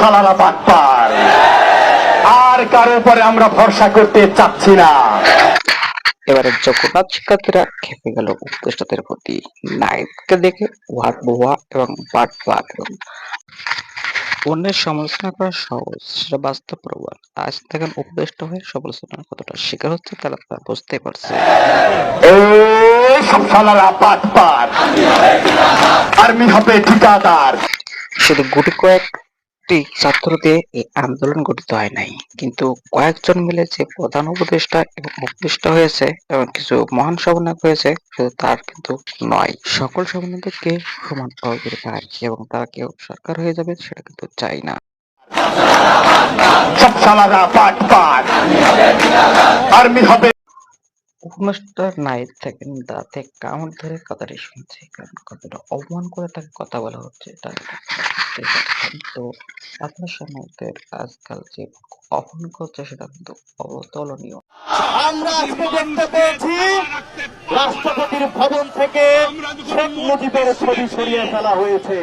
সালারা বাটপার আর কারও উপরে আমরা ভরসা করতে চাচ্ছি না। এবারে জগন্নাথ শিক্ষার্থীরা খেপে গেল উপদেষ্টাদের প্রতি। নায়ককে দেখে ওয়াট বোয়া এবং বাট বাট এবং অন্যের সমালোচনা করা সহজ সেটা বাস্তব প্রমাণ আজ দেখেন উপদেষ্টা হয়ে সমালোচনার কতটা শিকার হচ্ছে তারা তা বুঝতে পারছে। আর্মি হবে ঠিকাদার। শুধু গুটি কয়েকটি ছাত্র দিয়ে এই আন্দোলন গঠিত হয় নাই কিন্তু কয়েকজন মিলে যে প্রধান উপদেষ্টা এবং উপদেষ্টা হয়েছে এবং কিছু মহান সমন্বয়ক হয়েছে শুধু তার কিন্তু নয় সকল সমন্বয়ককে সমান অগ্রে পায় এবং তারা কেউ সরকার হয়ে যাবে সেটা কিন্তু চাই না আর্মি হবে উপদেষ্টার নাই থাকেন দাঁতে কামড় ধরে কথাটি শুনছে কারণ কতটা অপমান করে তাকে কথা বলা হচ্ছে একটা পারছেন। তো আপনার সময় আজকাল যে অপন করছে সেটা কিন্তু অবতলনীয় আমরা আজকে দেখতে পেয়েছি, রাষ্ট্রপতির ভবন থেকে শেখ মুজিবের ছবি সরিয়ে ফেলা হয়েছে।